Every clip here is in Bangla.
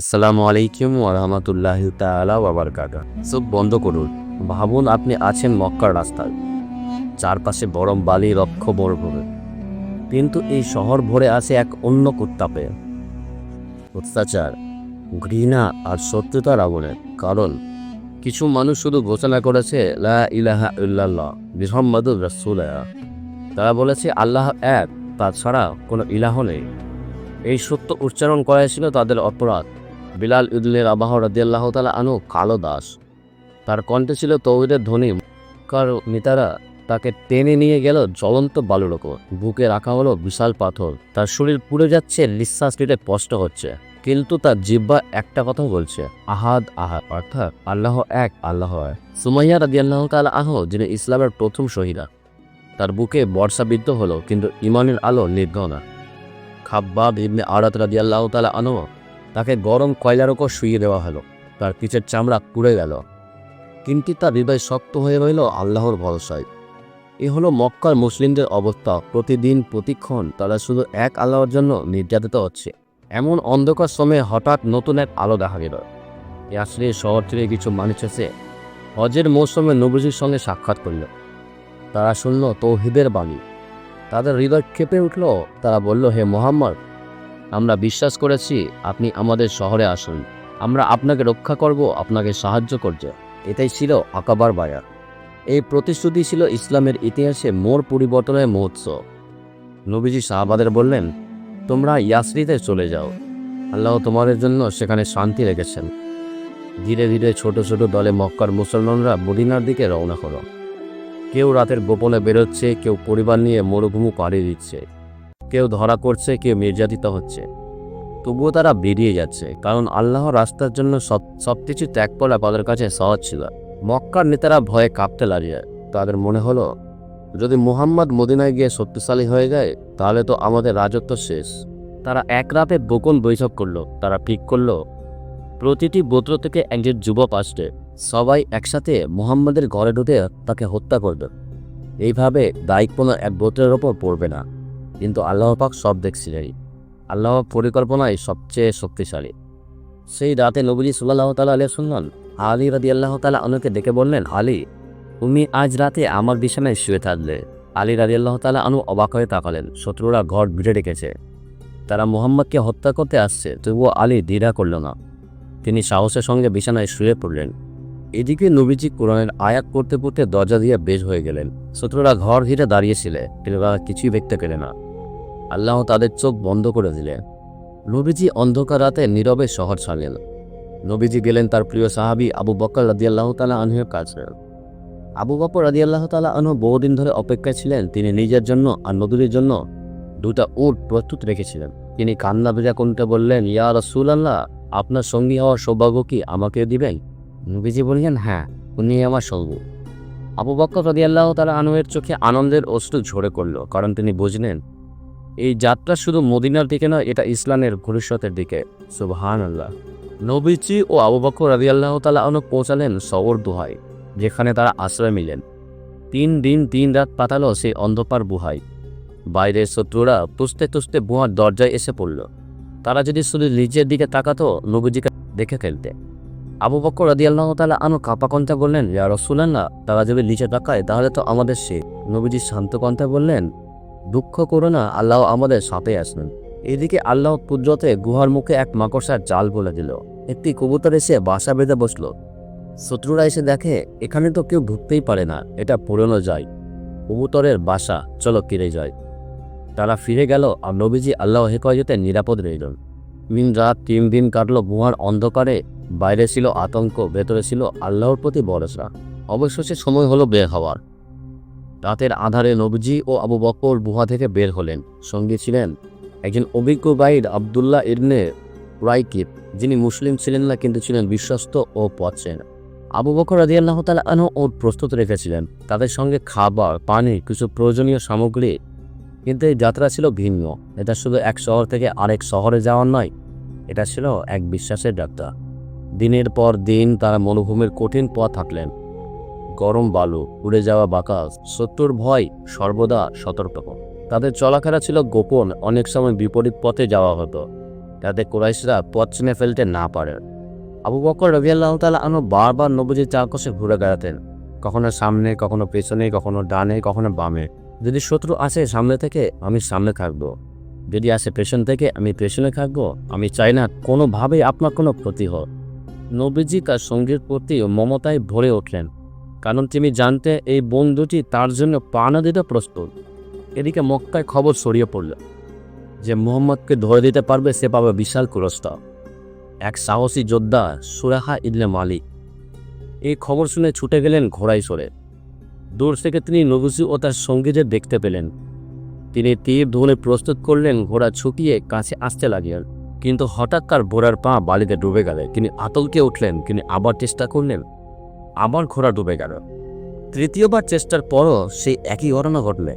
আসসালামু আলাইকুম ওরহামতুল্লাহ তালা বাবারকাতা সব বন্ধ করুন। ভাবুন আপনি আছেন মক্কার রাস্তায়। চারপাশে বরম বালি রক্ষ মরুভূমি কিন্তু এই শহর ভরে আছে এক অন্য কুত্তাপে অত্যাচার, ঘৃণা আর সত্যতার আগুনে। কারণ, কিছু মানুষ শুধু ঘোষণা করেছে, লা ইলাহা ইল্লাল্লাহ, মোহাম্মদুর রাসূলুল্লাহ। তারা বলেছে, আল্লাহ এক, তাছাড়া কোনো ইলাহ নেই। এই সত্য উচ্চারণ করাই ছিল তাদের অপরাধ। বিলাল ইদুলের আবাহ রাদিয়াল্লাহ তালা আনু কালো দাস। তার কণ্ঠে ছিল তৌহিদের ধ্বনি। কার নেতারা তাকে টেনে নিয়ে গেল জ্বলন্ত বালুর ওপর। বুকে রাখা হলো বিশাল পাথর। তার শরীর পুড়ে যাচ্ছে, নিঃশ্বাস নিতে কষ্ট হচ্ছে। কিন্তু তার জিব্বা একটা কথা বলছে, আহাদ আহাদ, অর্থাৎ আল্লাহ এক আল্লাহ এক সুমাইয়া রাদিয়াল্লাহ তালা আহ যিনি ইসলামের প্রথম শহীদা, তার বুকে বর্ষাবিদ্ধ হলো, কিন্তু ইমানের আলো নির্ঘ না খাব্বাব ইবনে আরাত রাদিয়াল্লাহ তালা আনো তাকে গরম কয়লার ওপর শুইয়ে দেওয়া হলো। তার পিছের চামড়া পুড়ে গেল। কিন্তু তার হৃদয় শক্ত হয়ে রইল আল্লাহর ভরসায়। এ হলো মক্কার মুসলিমদের অবস্থা। প্রতিদিন প্রতিক্ষণ তারা শুধু এক আল্লাহর জন্য নির্যাতিত হচ্ছে। এমন অন্ধকার সময়ে হঠাৎ নতুন এক আলো দেখা গেল। ইয়াসরির শহর থেকে কিছু মানুষ এসে হজের মৌসুমে নবজির সঙ্গে সাক্ষাৎ করল। তারা শুনল তৌহিদের বাণী। তাদের হৃদয় কেঁপে উঠল। তারা বলল, হে মোহাম্মদ আমরা বিশ্বাস করেছি আপনি আমাদের শহরে আসুন। আমরা আপনাকে রক্ষা করব, আপনাকে সাহায্য করছে এটাই ছিল আকাবার বায়ার এই প্রতিশ্রুতি ছিল ইসলামের ইতিহাসে মোড় পরিবর্তনের মহোৎসব নবীজি শাহবাদের বললেন, তোমরা ইয়াসরিতে চলে যাও। আল্লাহ তোমাদের জন্য সেখানে শান্তি রেখেছেন। ধীরে ধীরে ছোট ছোট দলে মক্কার মুসলমানরা মদিনার দিকে রওনা হলো। কেউ রাতের গোপনে বেরোচ্ছে, কেউ পরিবার নিয়ে মরুভূমি পাড়ি দিচ্ছে। কেউ ধরা করছে, কেউ নির্যাতিত হচ্ছে। তবুও তারা বেরিয়ে যাচ্ছে, কারণ আল্লাহর রাস্তার জন্য সব সব কিছু ত্যাগ করা তাদের কাছে সহজ ছিল। মক্কার নেতারা ভয়ে কাঁপতে লাগে তাদের মনে হলো, যদি মুহাম্মদ মদিনায় গিয়ে শক্তিশালী হয়ে যায়, তাহলে তো আমাদের রাজত্ব শেষ। তারা এক রাতে গোপন বৈঠক করল, তারা ঠিক করল, প্রতিটি গোত্র থেকে একজন যুবক আসবে, সবাই একসাথে মুহাম্মাদের ঘরে ঢুকে তাকে হত্যা করবে। এইভাবে দায়িত্ব এক গোত্রের ওপর পড়বে না। কিন্তু আল্লাহ পাক সব দেখছিলেন আল্লাহ পরিকল্পনাই সবচেয়ে শক্তিশালী। সেই রাতে নবীজি সাল্লাহ তালা আলিয়া শুনলাম আলী রাদি আল্লাহ তালা আনুকে ডেকে বললেন, আলী, তুমি আজ রাতে আমার বিছানায় শুয়ে থাকলে। আলী রাদি আল্লাহ তালা আনু অবাক হয়ে তাকালেন। শত্রুরা ঘর ভিড়ে রেখেছে। তারা মোহাম্মদকে হত্যা করতে আসছে, তবুও আলী দ্বিধা করল না। তিনি সাহসের সঙ্গে বিছানায় শুয়ে পড়লেন। এদিকে নবীজি কোরআনের আয়াত করতে পড়তে দরজা দিয়ে বেশ হয়ে গেলেন। শত্রুরা ঘর ঘিরে দাঁড়িয়েছিলে কিন্তু তারা কিছুই দেখতে পেলে না। আল্লাহ তাদের চোখ বন্ধ করে দিলেন। নবীজি অন্ধকার রাতে নীরবে শহর ছাড়লেন। নবীজি গেলেন তার প্রিয় সাহাবি আবু বকর রাদিয়াল্লাহ তালা আনহের কাছে। আবু বকর রাদিয়াল্লাহ তালা আনহু বহুদিন ধরে অপেক্ষায় ছিলেন। তিনি নিজের জন্য আর নদীর জন্য দুটা উট প্রস্তুত রেখেছিলেন। তিনি কান্না ভেজা কোনটা বললেন, ইয়া রসুল আল্লাহ আপনার সঙ্গী হওয়ার সৌভাগ্য কি আমাকে দিবেন? নবীজি বললেন হ্যাঁ উনি আমার সঙ্গী। আবু বক্কর রাদিয়াল্লাহ তালা আনহের চোখে আনন্দের অশ্রু ঝরে করল কারণ তিনি বুঝলেন এই যাত্রা শুধু মদিনার দিকে নয়, এটা ইসলামের ভবিষ্যতের দিকে। সুবহান আল্লাহ নবীজি ও আবু বকর রাদিয়াল্লাহ তালা আনু পৌঁছালেন শহর দুহাই যেখানে তারা আশ্রয় মিলেন তিন দিন তিন রাত পাতালো সেই অন্ধকার বুহাই বাইরের শত্রুরা তুসতে তুসতে বুহার দরজায় এসে পড়ল। তারা যদি শুধু নিচের দিকে তাকাতো, নবীজিকে দেখে ফেলতে। আবু বকর রাদিয়াল্লাহ তালা আনো কাপা কণ্ঠে বললেন, ইয়া রসুলাল্লাহ, তারা যদি নিচে তাকায়, তাহলে তো আমাদের সে নবীজি শান্ত কণ্ঠে বললেন দুঃখ করো না, আল্লাহ আমাদের সাথে আসবেন এদিকে আল্লাহ কুদরতে গুহার মুখে এক মাকড়সার জাল বলে দিল। একটি কবুতর এসে বাসা বেঁধে বসল। শত্রুরা এসে দেখে, এখানে তো কেউ ঢুকতেই পারে না, এটা পুরনো যায়। কবুতরের বাসা, চলো কিরে যায় তারা ফিরে গেল আর নবীজি আল্লাহ হেফাজতে নিরাপদ রইলেন। তিন রাত তিন দিন কাটলো গুহার অন্ধকারে, বাইরে ছিল আতঙ্ক, ভেতরে ছিল আল্লাহর প্রতি ভরসা। অবশেষে সময় হলো বের হওয়ার। রাতের আধারে নবজি ও আবু বকর গুহা থেকে বের হলেন। সঙ্গে ছিলেন একজন অভিজ্ঞ গাইড আবদুল্লাহ ইবনে রাইকিব যিনি মুসলিম ছিলেন না কিন্তু ছিলেন বিশ্বস্ত ও পথছেন আবু বকর রাদিয়াল্লাহ তালা আনহু ও প্রস্তুত রেখেছিলেন। তাদের সঙ্গে খাবার, পানি, কিছু প্রয়োজনীয় সামগ্রী কিন্তু এই যাত্রা ছিল ভিন্ন। এটা শুধু এক শহর থেকে আরেক শহরে যাওয়ার নয়, এটা ছিল এক বিশ্বাসের যাত্রা। দিনের পর দিন তারা মরুভূমির কঠিন পথ হাঁটলেন। গরম বালু, উড়ে যাওয়া বাতাস, শত্রুর ভয়, সর্বদা সতর্ক। তাদের চলাফেরা ছিল গোপন, অনেক সময় বিপরীত পথে যাওয়া হতো। যাতে কোরাইশরা পথ চিনে ফেলতে না পারে। আবু বকর রবি আল্লাহ তালা আনো বারবার নবীজির চারপাশে ঘুরে বেড়াতেন। কখনো সামনে, কখনো পেছনে, কখনো ডানে, কখনো বামে। যদি শত্রু আসে সামনে থেকে, আমি সামনে থাকব। যদি আসে পেছন থেকে, আমি পেছনে থাকব। আমি চাই না কোনোভাবেই আপনার কোনো ক্ষতি হোক। নবীজি তার সঙ্গীর প্রতি মমতায় ভরে উঠলেন কারণ তিনি জানতে এই বন্ধুটি তার জন্য প্রাণা দিতে প্রস্তুত। এদিকে মক্কায় খবর ছড়িয়ে পড়ল যে মোহাম্মদকে ধরে দিতে পারবে সে পাবে বিশাল পুরস্কার এক সাহসী যোদ্ধা সুরাহা ইদলে মালিক। এই খবর শুনে ছুটে গেলেন ঘোড়ায় সরে দূর থেকে তিনি নবুসি ও তার সঙ্গীদের দেখতে পেলেন। তিনি তীর ধরে প্রস্তুত করলেন, ঘোড়া ছুটিয়ে কাছে আসতে লাগলেন। কিন্তু হঠাৎ তার ঘোড়ার পা বালিতে ডুবে গেলে। তিনি আতঙ্কে উঠলেন, তিনি আবার চেষ্টা করলেন। আবার ঘোড়া ডুবে গেল। তৃতীয়বার চেষ্টার পরও সেই একই ঘটনা ঘটলে।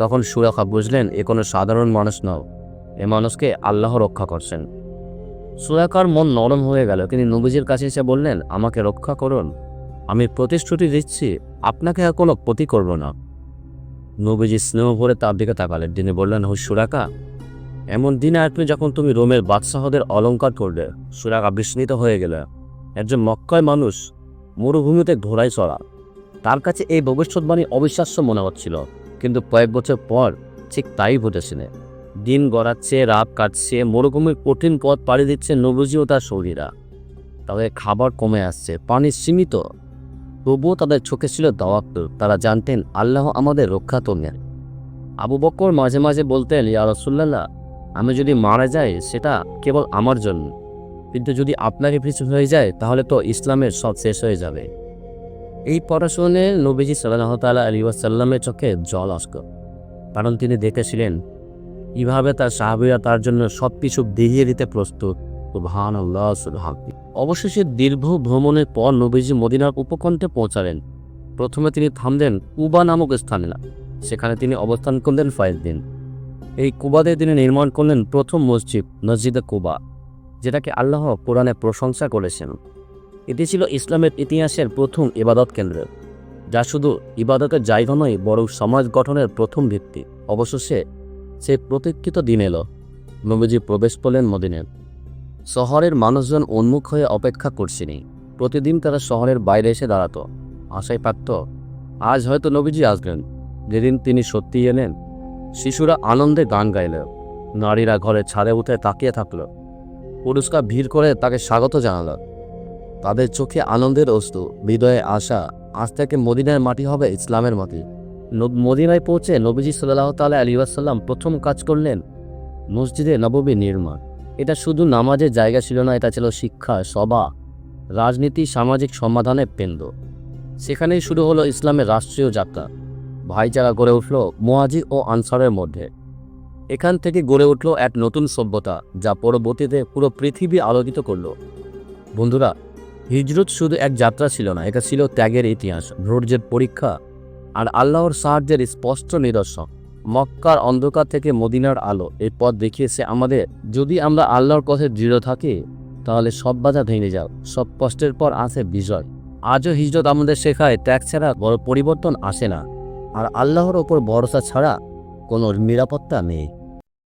তখন সুরাখা বুঝলেন, এ কোনো সাধারণ মানুষ নও, এ মানুষকে আল্লাহ রক্ষা করছেন। সুরাকার মন নরম হয়ে গেল তিনি নবীজির কাছে এসে বললেন, আমাকে রক্ষা করুন, আমি প্রতিশ্রুতি দিচ্ছি, আপনাকে আর কোনো ক্ষতি করব না। নবীজি স্নেহ ভরে তার দিকে তাকালেন, তিনি বললেন, হো সুরাকা এমন দিনে আপনি যখন তুমি রোমের বাদশাহদের অলঙ্কার করলে সুরাকা বিস্মিত হয়ে গেল, একজন মক্কায় মানুষ মরুভূমিতে ঘোড়ায় চড়া। তার কাছে এই ভবিষ্যৎবাণী অবিশ্বাস্য মনে হচ্ছিল, কিন্তু কয়েক বছর পর ঠিক তাই ঘটেছিল দিন গড়াচ্ছে, রাত কাটছে, মরুভূমির কঠিন পথ পাড়ি দিচ্ছে নবজি ও তার শরীরা তাদের খাবার কমে আসছে, পানি সীমিত। তবুও তাদের চোখে ছিল দাওয়াত্ম তারা জানতেন আল্লাহ আমাদের রক্ষা করলেন আবু বক্কর মাঝে মাঝে বলতেন, ইয়া রসুল্লাহ আমি যদি মারা যাই, সেটা কেবল আমার জন্য। কিন্তু যদি আপনাকে পিছু হয়ে যায়, তাহলে তো ইসলামের সব শেষ হয়ে যাবে। এই পড়াশুনে নবীজি সাল্লাহ তালা আলী ওয়াসাল্লামের চোখে জল আসত। কারণ তিনি দেখেছিলেন কীভাবে তার সাহাবিরা তার জন্য সব কিছু দিয়ে দিতে প্রস্তুত। অবশেষে দীর্ঘ ভ্রমণের পর নবীজি মদিনার উপকণ্ঠে পৌঁছালেন। প্রথমে তিনি থামলেন কুবা নামক স্থানে। সেখানে তিনি অবস্থান করলেন দিন। এই কুবাতে তিনি নির্মাণ করলেন প্রথম মসজিদ, মসজিদে কুবা। যেটাকে আল্লাহ কোরআনে প্রশংসা করেছেন। এটি ছিল ইসলামের ইতিহাসের প্রথম ইবাদত কেন্দ্র, যা শুধু ইবাদতের জায়গা নয়, বরং সমাজ গঠনের প্রথম ভিত্তি। অবশেষে সে প্রতীক্ষিত দিন এলো। নবীজি প্রবেশ করলেন মদিনের শহরের মানুষজন উন্মুখ হয়ে অপেক্ষা করছেনি প্রতিদিন তারা শহরের বাইরে এসে দাঁড়াতো। আশায় পারত আজ হয়তো নবীজি আসবেন। যেদিন তিনি সত্যিই এলেন, শিশুরা আনন্দে গান গাইল। নারীরা ঘরে ছাদে উঠে তাকিয়ে থাকল। পুরস্কার ভিড় করে তাকে স্বাগত জানাল। তাদের চোখে আনন্দের অস্তু হৃদয়ে আশা, আজ থেকে মদিনার মাটি হবে ইসলামের মাটি। মদিনায় পৌঁছে নবীজি সাল্লাহ তালা আলী আসাল্লাম প্রথম কাজ করলেন মসজিদে নববী নির্মাণ। এটা শুধু নামাজের জায়গা ছিল না, এটা ছিল শিক্ষা, সভা, রাজনীতি, সামাজিক সমাধানের কেন্দ্র। সেখানেই শুরু হলো ইসলামের রাষ্ট্রীয় যাত্রা। ভাইচারা গড়ে উঠল মোয়াজি ও আনসারের মধ্যে। এখান থেকে গড়ে উঠল এক নতুন সভ্যতা, যা পরবর্তীতে পুরো পৃথিবী আলোকিত করল। বন্ধুরা, হিজরত শুধু এক যাত্রা ছিল না, এটা ছিল ত্যাগের ইতিহাস, ধৈর্যের পরীক্ষা আর আল্লাহর সাহায্যের স্পষ্ট নিদর্শন। মক্কার অন্ধকার থেকে মদিনার আলো এই পথ দেখিয়েছে আমাদের, যদি আমরা আল্লাহর পথে দৃঢ় থাকি, তাহলে সব বাধা ভেঙে যাও সব কষ্টের পর আসে বিজয়। আজও হিজরত আমাদের শেখায়, ত্যাগ ছাড়া বড় পরিবর্তন আসে না। আর আল্লাহর ওপর ভরসা ছাড়া কোনো নিরাপত্তা নেই।